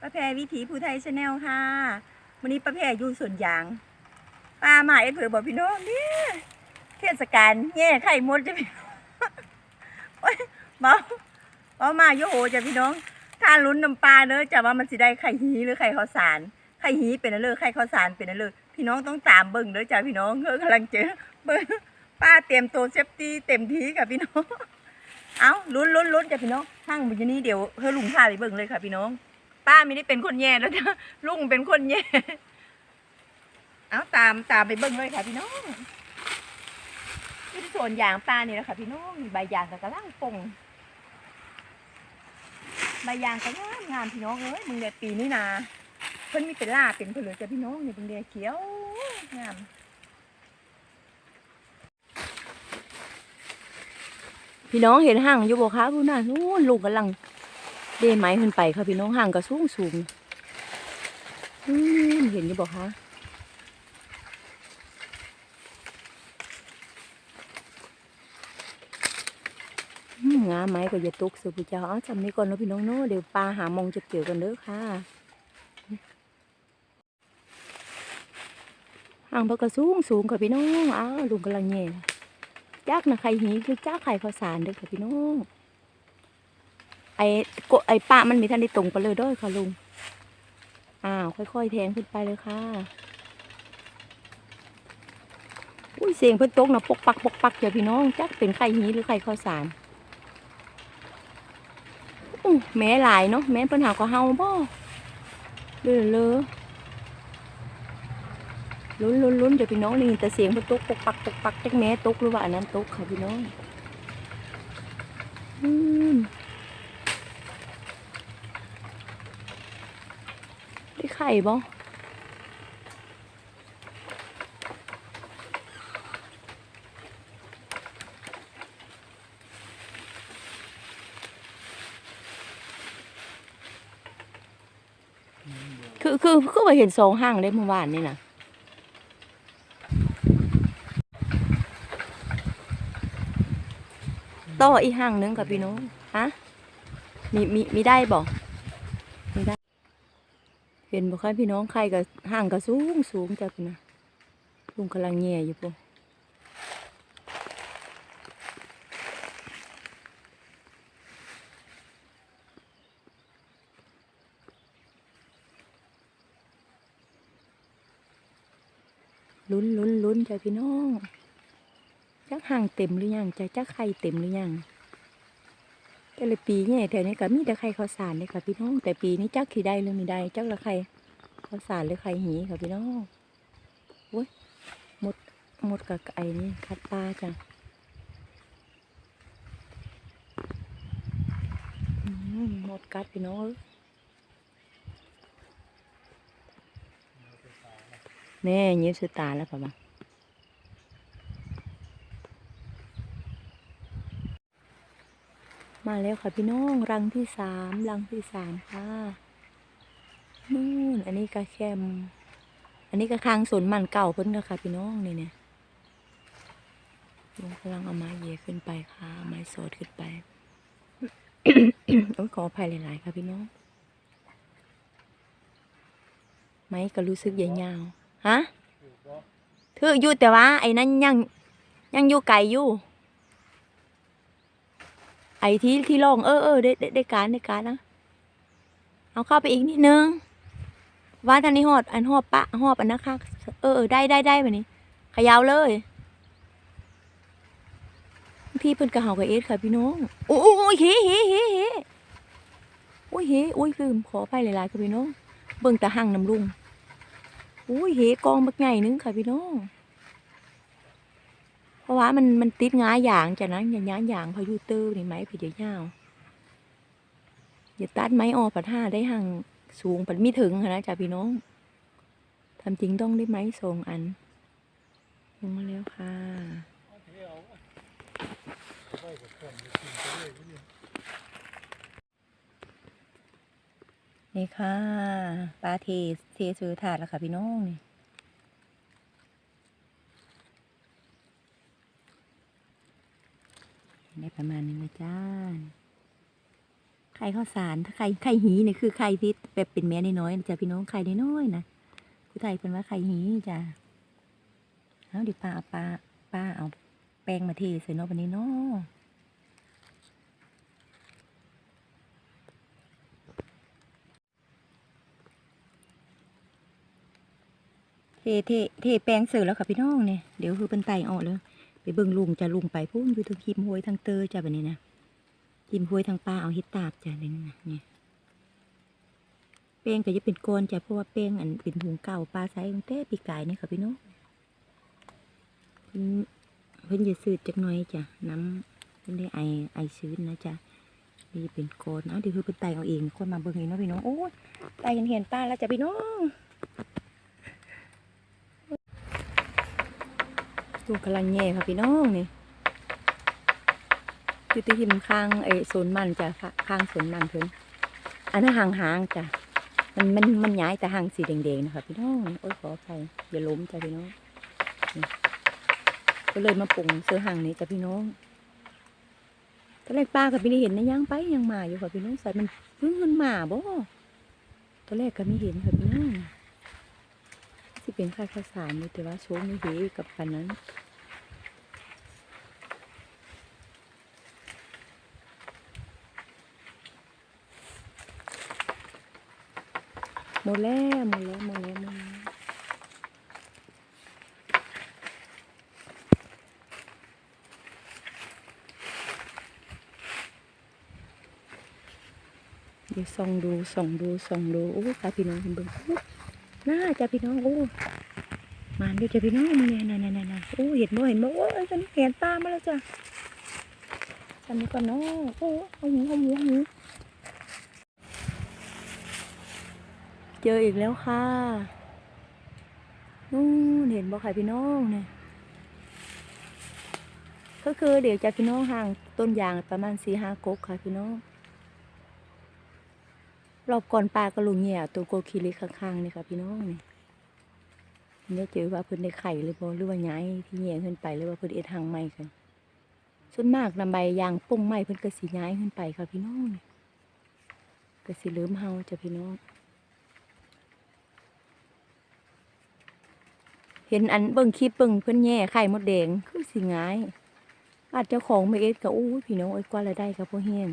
ป้าแพรวิถีภูไทยชาแนลค่ะ วันนี้ป้าแพรอยู่สวนยางป้าหมาเอ็ดเผือบอกพี่น้องเนี่ยเทศกาลแย่ไข่มดจะพี่น้องโอ๊ยเบาเบามาโยโหจ้ะพี่น้องทานลุ้นน้ำปลาเด้อจะว่ามันสิได้ไข่หีหรือไข่ข้าวสาร ไข่หีเป็นอะไรไข่ข้าวสารเป็นอะไรพี่น้องต้องตามเบิ่งเด้อจ้ะพี่น้องเฮ้อกำลังเจอเบิ่งป้าเตรียมตัวเซฟตี้เต็มที่ค่ะพี่น้อง เอาลุ้นลุ้นลุ้นจ้ะพี่น้องห้างบุญนี้เดี๋ยวเฮอลุงพาไปเบิ่งเลยค่ะพี่น้อง ป้าไม่ได้เป็นคนแย่แล้วจ้ะลุงเป็นคนแย่เอาตามตามไปเบิ่งเลยค่ะพี่น้องที่สวนยางป้านี่แหละค่ะพี่น้องมีใบยางกับกระลังปงใบยางก็งามงามพี่น้องเอ้ยมึงเดียปีนี้นาเพิ่นมีเป็นล่าเป็นเผือจ้ะพี่น้องเนี่ยมึงเดียเขียวงาม พี่น้องเห็นห่างอยู่บ่คะผู้น่ะนู่นลูกกำลังเดไม้ขึ้นไปค่ะพี่น้องห่างก็สูงสูงเห็นอยู่บ่คะงามไหมก็อย่าตกสุพุเจ้าเอจำนี้ก่อนเนาะพี่น้องเนาะเดี๋ยวปลาหามองจะเกี่ยวกันเด้อค่ะห่างพิ่นก็สูงสูงค่ะพี่น้องอ้าวลุงกำลังแย่ จักนะไข่หีคือจักไข่ข้าวสารเด้อค่ะพี่น้องไอ้กไอ้ปะมันมีท่านได้ตรงไปเลยด้วยค่ะลุงอ้าวค่อยๆแทงขึ้นไปเลยค่ะอุ้ยเสียงเพิ่นตกนะปกปักปกปักเจ้าพี่น้องจักเป็นไข่หีหรือไข่ข้าวสารอู้แม่หลายเนาะแม่เพิ่นหาก็เฮาบ่เด้อเลย ลุ้นลุ้นลุ้นเดี๋ยวพี่น้องนี่แต่เสียงพิ่นตกปกปักปกปักจักแม่ตกหรือว่าอันนั้นตกค่ะพี่น้องอืมได้ไข่บ่คือคือคือว่าเห็นสองห้างได้เมื่อวานนี่นะ ต่ออีกห่างหนึงค่ะพี่น้องฮะมีมีมีได้บอกมีได้ เห็นบอกค่ะพี่น้องใครกับห่างกับสูงสูงจ้ะพี่นะลุงกำลังแง่อยู่ปุ๊ลุ้นลุ้นลุ้นจ้ะพี่น้อง จักห่างเต็มหรือยังจะจักไข่เต็มหรือยังแต่ละปีเนี่ยแถวนี้ก็มีแต่ไข่ข้าวสารเลยค่ะพี่น้องแต่ปีนี้จักขี่ได้หรือไม่ได้จักละไข่ข้าวสารหรือไข่หีค่ะพี่น้องโอ้ยหมดหมดกับไอ้นี่คัดปลาจ้ะหมดกัดพี่น้องแน่ยิ้มสุดตาแล้วป่ะบ้า มาแล้วค่ะพี่น้องรังที่สามรังที่สามค่ะนู่นอันนี้ก็แคมอันนี้ก็คางสนมันเก่าเพิ่นก็ค่ะ พี่น้องนี่เนี่ยลุงกำลังเอาไม้เหยขึ้นไปค่ะไม้โซดขึ้นไปโอ้ยขออภัยหลาย ๆ ค่ะพี่น้อง ไม้ก็รู้สึกใหญ่ยาวฮะถืออยู่แต่ว่า ไอ้นั้นยังยังอยู่ไกลอยู่ ไอ้ที่ที่ลองเออเออได้ได้การได้การนะเอาเข้าไปอีกนิดนึงว่าทางนี้หอดอันหอบปะหอบอันนะคะเออเออได้ได้ได้แบบนี้ขยาวเลยพี่เพิ่นกระเฮากับเอสค่ะพี่น้องโอ้โอ้ยเฮ้เฮ้เฮ้เฮ้โอ้ยเฮ้โอ้ยคือขอไปหลายๆค่ะพี่น้องเบิ่งตาหั่งน้ำลุงโอ้ยเฮ้กองบักใหญ่นึงค่ะพี่น้อง ราะว่ามันมันติดงาอย่างจากนั้นอย่างงาอย่างพายุเตอร์นี่ไหมผีเดียาวอย่าตัดไม้ออกปัดห้าได้ห่างสูงปัดไม่ถึงนะจ้าพี่น้องทำจริงต้องได้ไม้สองอันลงมาแล้วค่ะนี่ค่ะปลาเทเทซื้อถาดแล้วค่ะพี่น้องนี่ ได้ประมาณนี้นะจ้าไข่ข้าวสารถ้าไข่ไข่หีเนี่ยคือไข่ที่แบบเป็นแม่น้อยๆจ้ะพี่น้องไข่น้อยๆนะผู้ไทยเป็นว่าไข่หีจ้ะเอาดิป้าเอาป้าป้าเอาแป้งมาเทใส่เนาะวันนี้เนาะเทเทเทแป้งเสร็จแล้วค่ะพี่น้องเนี่ยเดี๋ยวคือเป็นไตออกเลย ไปเบิ่งลุงจะลุงไปพุ่นอยู่ทางคิมห้วยทางเตอจ้ะแบบนี้นะกินห้วยทางปลาเอาเฮ็ดตาบจ้ะนี่นะเนี่ยแป้งก็จะเป็นก้อนจ้ะเพราะว่าแป้งอันเป็นถุงเก่าปลาใช้ตั้งแต่ปีกายนี่ค่ะพี่น้องเพิ่นเพิ่นจะสืดจักหน่อยจ้ะน้ำเพิ่นได้ไอไอชื้นนะจ้ะนี่เป็นก้อนเอาเดี๋ยวคือเป็นไตเอาเองคนมาเบิ่งเองเนาะพี่น้องโอ้ยไตเห็นเห็นปลาแล้วจ้ะพี่น้อง ดูกำลังแย่ค่ะพี่น้องนี่คือที่หิมข้างไอ้โซนมันจ้ะข้างโซนมันเพิ่นอันนั้นห่างๆจ้ะมันมันมันย้ายแต่ห่างสีแดงๆนะคะพี่น้องโอ้ยขออภัยอย่าล้มจ้ะพี่น้องก็เลยมาปรุงเสื้อห่างนี้จ้ะพี่น้องตอนแรกป้ากับพี่นี่เห็นนะย่างไปยังมาอยู่ค่ะพี่น้องใส่มันเพิ่งมันมาบ่ตอนแรกก็ไม่เห็นค่ะพี่น้อง ที่เป็นข้าข้าวสารอยู่แต่ว่าโชคไม่เห็นกับปันนั้นหมดแล้วหมดแล้วหมดแล้วหมดแล้วเดี๋ยวส่องดูส่องดูส่องดูโอ้ค่ะพี่น้องเห็นเบิ่ง น่าจะพี่น้องโอ้มานดูจะพี่น้องมึงเนี่ยน่ะน่ะน่ะน่ะโอ้เห็นบ่เห็นบ่โอ้ยฉันเห็นตามมาแล้วจ้ะฉันนี่ก่อนเนาะโอ้เอาหูเอาหูเอาหูเจออีกแล้วค่ะนู่นเห็นบ่ค่พี่น้องเนี่ยก็คือเดี๋ยวจากพี่น้องห่างต้นยางประมาณสี่ห้ากกค่ะพี่น้อง รอบก่อนปลากระลุงเหี่ยตัวโกคิริข้างๆนี่ค่ะพี่น้องนี่เนี่ยเจอว่าเพิ่นได้ไข่หรือบ่หรือว่าย้ายที่เหี่ยขึ้นไปหรือว่าเพิ่นเอ็ดทางใหม่ค่ะส่วนมากนำใบยางปุ้งไม้เพิ่นก็สิย้ายขึ้นไปค่ะพี่น้องนี่ก็สิลืมเฮาจ้ะพี่น้อง เห็นอันเบิ่งคลิปเบิ่งเพิ่นแย่ไข่มดแดงคือสิง่ายอาจเจ้าของไม่เอ็ดก็อู้พี่น้องเอ้ยกว่ารายได้ก็พอแห้ง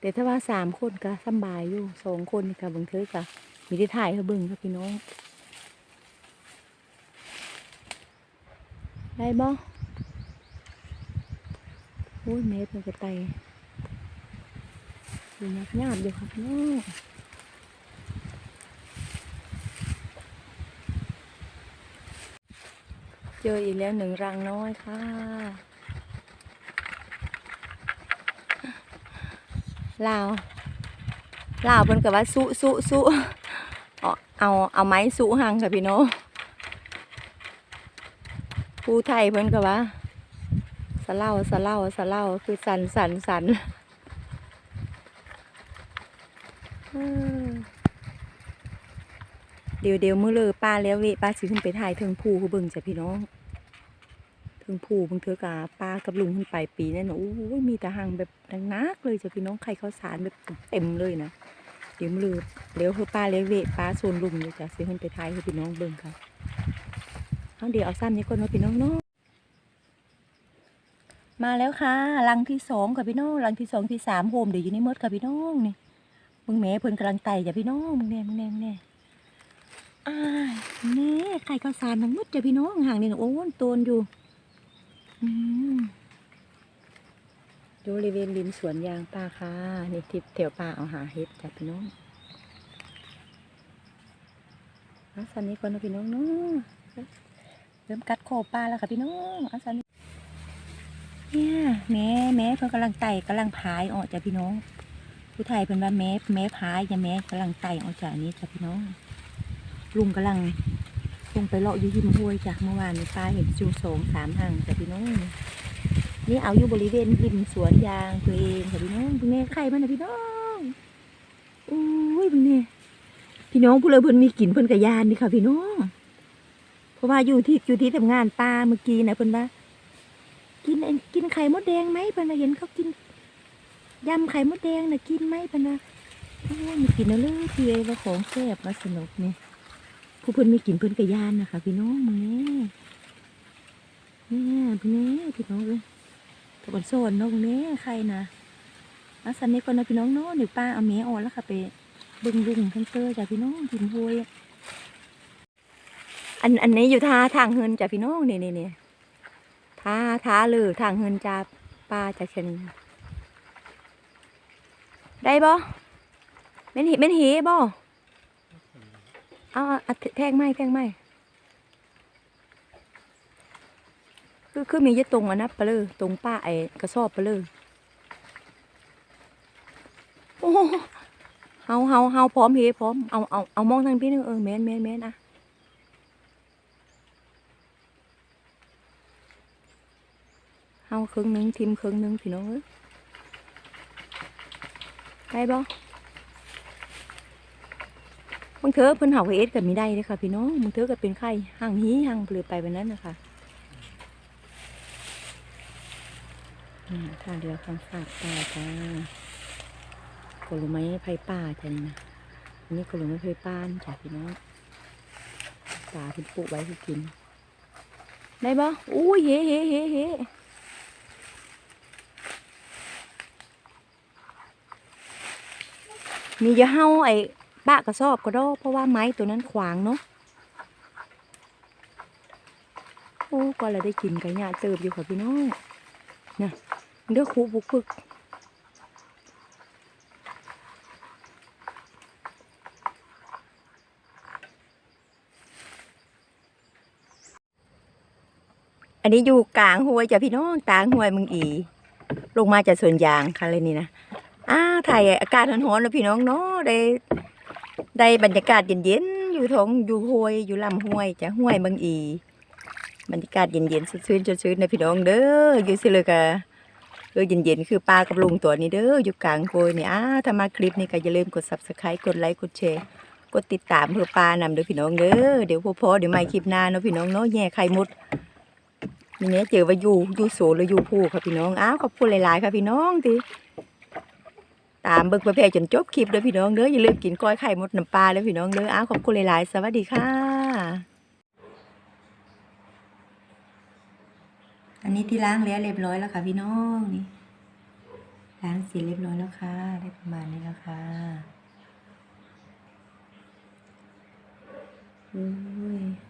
แต่ถ้าว่าสามคนก็สบายอยู่สองคนนี่ก็เบิ่งเธอก็มีได้ถ่ายให้เบิ่งค่ะพี่น้อง ได้บ่โอ้ยเมตรมันก็ไตอยู่ยับยาบอยู่ค่ะพี่น้องเจออีกแล้วหนึ่งรังน้อยค่ะ ลาวลาวเพิ่นกับว่าสุสุสุเอาเอาเอาไม้สุหังค่ะพี่น้องผู้ไทยเพิ่นกับว่าสะเล่าสะเล่าสะเล่าคือสันสันสันเดี๋ยวเดี๋ยวมือเลยป้าแล้วเวป้าสิขึ้นไปถ่ายเทิงภูคือเบิ่งจ้ะพี่น้อง ถึงผูพิ่งเธอกาป้ากับลุงขึ้นไปปีนั่นนะโอ้ยมีแต่หางแบบนักเลยจ้ะพี่น้องไข่ข้าวสารแบบเต็มเลยนะเดี๋ยวมอลืมเลี้ยวคือป้าเลี้ยเวป้าโซนลุงเลยจ้ะซื้อขึ้นไปทายให้พี่น้องเบิ่งค่ะเอาเดี๋ยวเอาซ้ำนี้ก่อนว่าพี่น้องเนาะมาแล้วค่ะรังที่สองค่ะพี่น้องรังที่สองที่สามโฮมเดี๋ยวอยู่ในมดค่ะพี่น้องนี่มึงแม่เพิ่นกำลังไต่จ้ะพี่น้องมึงแน่มึงแน่มึงแน่อ้ายแน่ไข่ข้าวสารทั้งหมดจ้ะพี่น้องห่างนี่น่ะโอ้นโตนอยู่ ดูบริเวณริมสวนยางป้าค่ะ นี่ทิพแถวป่าเอาหาเห็ดจ้ะพี่น้องอาสันนี้ก่อนนะพี่น้องเนาะเริ่มกัดคอป้าแล้วค่ะพี่น้องอาสันนี้เนี่ยแม่แม่เพิ่นกำลังไต่กำลังพายออกจ้ะพี่น้อง ผู้ไทยเป็นว่าแม่แม่พายจ้ะแม่กำลังไต่ออกจากนี้จ้ะพี่น้องลุงกำลัง งไปเลาะอยู่หิมห้วยจากเมื่อวานนี้ป้าเห็นจูสองสามห่างแต่พี่น้องนี่เอาอยู่บริเวณริมสวนยางตัวเองค่ะพี่น้องพี่แม่ไข่มันนะพี่น้องอุ้ยพี่นี่พี่น้องผู้เลยเพิ่นมีกลิ่นเพิ่นกระยานนี่ค่ะ พี่น้องเพราะว่าอยู่ที่อยู่ที่ทำงานป้าเมื่อกี้นะเพิ่นว่ากินกินไข่มดแดงไหมเพิ่นะเห็นเขากินยำไข่มดแดงนะกินไหมปะนะโอ้ยมีกลิ่นแล้วเลยพี่เอว่าของแซ่บมาสนุกเนี่ย ผู้เพิ่นมีกินเพิ่นกระยานนะคะ พี่น้องมึงแน่เนี่ยพี่แน่พี่น้องเลยตะวันโซนน้องแน่ใครนะอาสันนี้ก่อนนะพี่น้องเนาะเดี๋ยวป้าเอาแม่ออนแล้วค่ะไปเบิ่งลุงทั้งเตอจ้ะพี่น้องกินห้วยอันอันนี้อยู่ท่าทางเฮินจ้ะพี่น้องนี่นี่นี่ท่าท่าเลยทางเฮินจ้าป้าจากชนได้บ่แม่นหิแม่นหีบ่ เอาแทงไม้แทงไม้คือคือมีอยะตรงอันนะปะเลยตรงป้าไอ้กระสอบปะเลยโอ้เฮาเฮาเฮาพร้อมเฮพร้อมเอาเอาเอามองทางพี่นึงเออแม่นแม่นแม่นอะเฮาครึ่งหนึงทิมครึ่งหนึงพี่น้องเอ้ยได้บ่ บางเธอเพิ่นเห่าเอสกับมีได้เลยค่ะ พี่น้องบางเธอก็เป็นไข้ห่างหีห่างเปลือยไปแบบนั้นนะคะอืมทาเรือคำฝากป่าจ้ากลุไม้ไผ่ป่าจ้ะนี่นะอันนี้กลุไม้ไผ่ป้านจ้ะพี่น้องป่าเพิ่นปลูกไว้ให้กิน ได้บ่อุ้ยเฮ้เฮ้เฮ้เฮ้มีจะเฮาไอ ปะกระสอบก็ด้เพราะว่าไม้ตัวนั้นขวางเนาะโอ้ก็เลยได้กินกันเนี่ยเติบอยู่ค่ะพี่น้องนะเด้อครูบุกพึกอันนี้อยู่กลางห้วยจ้ะพี่น้องกลางห้วยมึงอี ลงมาจากสวนยางค่ะเลยนี่นะอ้าถ่ายอากาศร้อนๆนะพี่น้องเนาะได้ ได้บรรยากาศเย็นๆ อยู่ทงอยู่ห้วย อยู่ลำห้วยจะห้วยบางอี บรรยากาศเย็นๆชื่นสดชื่นนะพี่น้องเด้ออยู่สิเลยกะเออเย็นๆคือปลากับลุงตัวนี้เด้ออยู่กลางห้วยนี่อ้าถ้ามาคลิปนี้ก็อย่าลืมกด subscribe กดไลค์กดแชร์กดติดตามเพื่อปลานำเด้อพี่น้องเด้อเดี๋ยวพอเดี๋ยวมาคลิปหน้าเนาะพี่น้องเนาะแย่ไข่มุดนี่เนี่ยเจอว่าอยู่อยู่โสนหรืออยู่ผู้ค่ะพี่น้องอ้าวขอบคุณหลายๆค่ะพี่น้องที่ ตามเบิกประเพจนจบคลิปเด้อพี่น้องเด้ออย่าลืมกินก้อยไข่มดน้ำปลาเด้อพี่น้องเด้ออ้าวขอบคุณหลายๆ สวัสดีค่ะ อันนี้ที่ล้างแล้วเรียบร้อยแล้วค่ะพี่น้องนี่ล้างเสร็จเรียบร้อยแล้วค่ะ ได้ประมาณนี้แล้วค่ะอืม